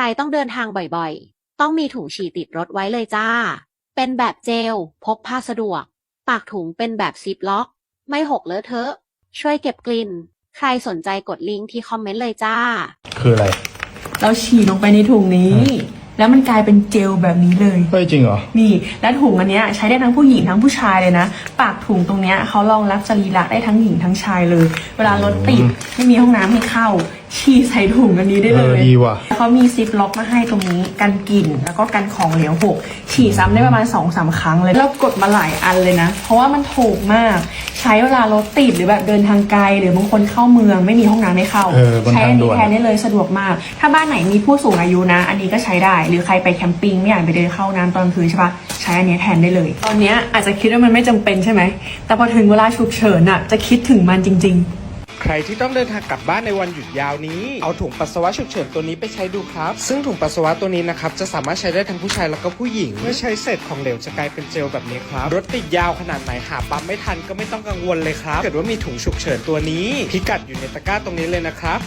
รต้องเดินทางบ่อยๆ ต้องมีถุงฉี่ติดรถไว้เลยจ้า เป็นแบบเจล พกพาสะดวก ปากถุงเป็นแบบซิปล็อก ไม่หกเลอะเทอะ ช่วยเก็บกลิ่น ใครสนใจกดลิงก์ที่คอมเมนต์เลยจ้า คืออะไร เราฉี่ลงไปในถุงนี้ แล้วมันกลายเป็นเจลแบบนี้เลย เฮ้ยจริงเหรอ นี่ และถุงอันเนี้ยใช้ได้ทั้งผู้หญิงทั้งผู้ชายเลยนะ ปากถุงตรงเนี้ยเขารองรับสรีระได้ทั้งหญิงทั้งชายเลย เวลารถติดไม่มีห้องน้ำให้เข้า ฉี่ใส่ถุงอันนี้ได้เลเออยดีว่ะ เขามีซิปล็อกมาให้ตรงนี้กันกลิ่นแล้วก็กันของเหลวหกฉี่ซ้ำได้ประมาณ2อสาครั้งเลยแล้วกดมาหลายอันเลยนะ เพราะว่ามันถูกมากใช้เวลารถติดหรือแบบเดินทางไกล หรือบางคนเข้าเมืองไม่มีห้องน้ำให้เข้า เออบนใช้ทางอันด่นี้วน แทนได้เลยสะดวกมาก ถ้าบ้านไหนมีผู้สูงอายุนะ อันนี้ก็ใช้ได้ หรือใครไปแคมปิ้งไม่อยากไปเดินเข้าน้ำตอนกลางคืนใช่ปะใช้อันนี้แทนได้เลย ตอนเนี้ยอาจจะคิดว่ามันไม่จำเป็นใช่ไหมแต่พอถึงเวลาฉุกเฉินอะจะคิดถึงมันจริง ๆ ใครที่ต้องเดินทางกลับบ้านในวันหยุดยาวนี้ เอาถุงปัสสาวะฉุกเฉินตัวนี้ไปใช้ดูครับ ซึ่งถุงปัสสาวะตัวนี้นะครับจะสามารถใช้ได้ทั้งผู้ชายแล้วก็ผู้หญิง เมื่อใช้เสร็จของเหลวจะกลายเป็นเจลแบบนี้ครับ รถติดยาวขนาดไหนหาปั๊มไม่ทันก็ไม่ต้องกังวลเลยครับ เกิดว่ามีถุงฉุกเฉินตัวนี้ พิกัดอยู่ในตะกร้าตรงนี้เลยนะครับ